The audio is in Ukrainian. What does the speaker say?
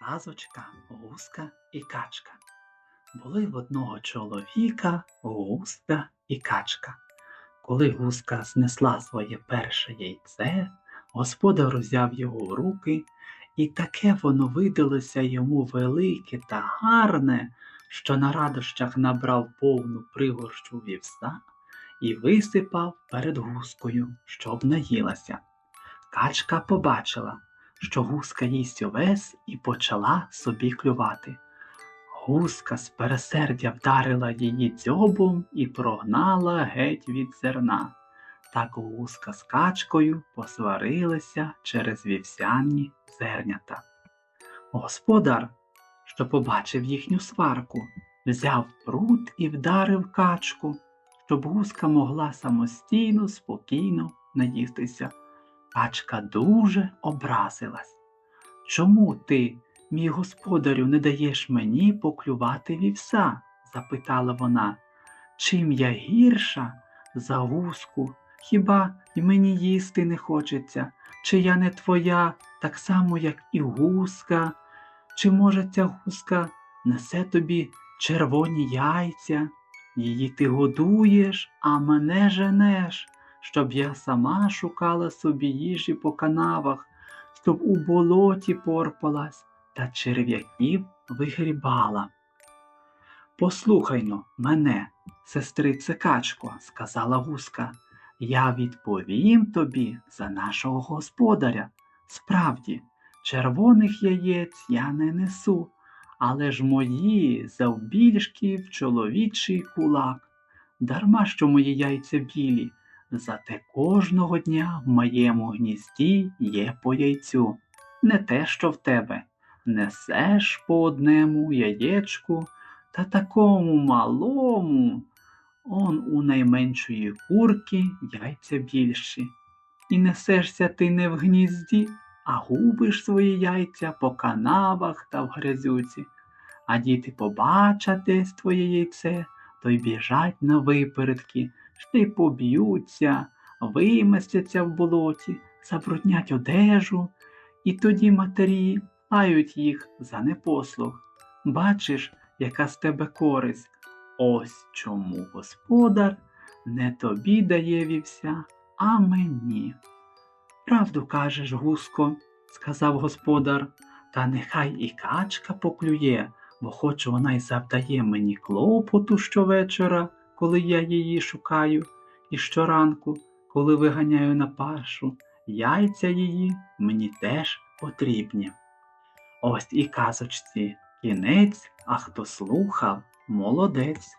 Казочка, гуска і качка. Були в одного чоловіка гуска і качка. Коли гуска знесла своє перше яйце, господар узяв його в руки, і таке воно видалося йому велике та гарне, що на радощах набрав повну пригорщу вівса і висипав перед гускою, щоб наїлася. Качка побачила, що гуска їсть овес і почала собі клювати. Гуска з пересердя вдарила її дзьобом і прогнала геть від зерна. Так гуска з качкою посварилися через вівсяні зернята. Господар, що побачив їхню сварку, взяв прут і вдарив качку, щоб гуска могла самостійно, спокійно наїстися. Качка дуже образилась. Чому ти, мій господарю, не даєш мені поклювати вівса? запитала вона. Чим я гірша за гуску? Хіба й мені їсти не хочеться? Чи я не твоя, так само, як і гуска? Чи може ця гуска несе тобі червоні яйця? Її ти годуєш, а мене женеш щоб я сама шукала собі їжі по канавах, щоб у болоті порпалась та черв'яків вигрібала. Послухайно мене, сестрице качко, сказала гуска, я відповім тобі за нашого господаря. Справді, червоних яєць я не несу, але ж мої завбільшки в чоловічий кулак. Дарма що мої яйця білі, Зате кожного дня в моєму гнізді є по яйцю, не те, що в тебе. Несеш по одному яєчку та такому малому. Он у найменшої курки яйця більші. І несешся ти не в гнізді, а губиш свої яйця по канавах та в грязюці. А діти побачать десь твоє яйце, то й біжать на випередки й поб'ються, виместяться в болоті, забруднять одежу, і тоді матері лають їх за непослух. Бачиш, яка з тебе користь. Ось чому господар не тобі дає вівся, а мені. Правду кажеш, гуско, сказав господар, та нехай і качка поклює, бо хоч вона й завдає мені клопоту щовечора коли я її шукаю, і щоранку, коли виганяю на пашу, яйця її мені теж потрібні. Ось і казочці кінець, а хто слухав, молодець.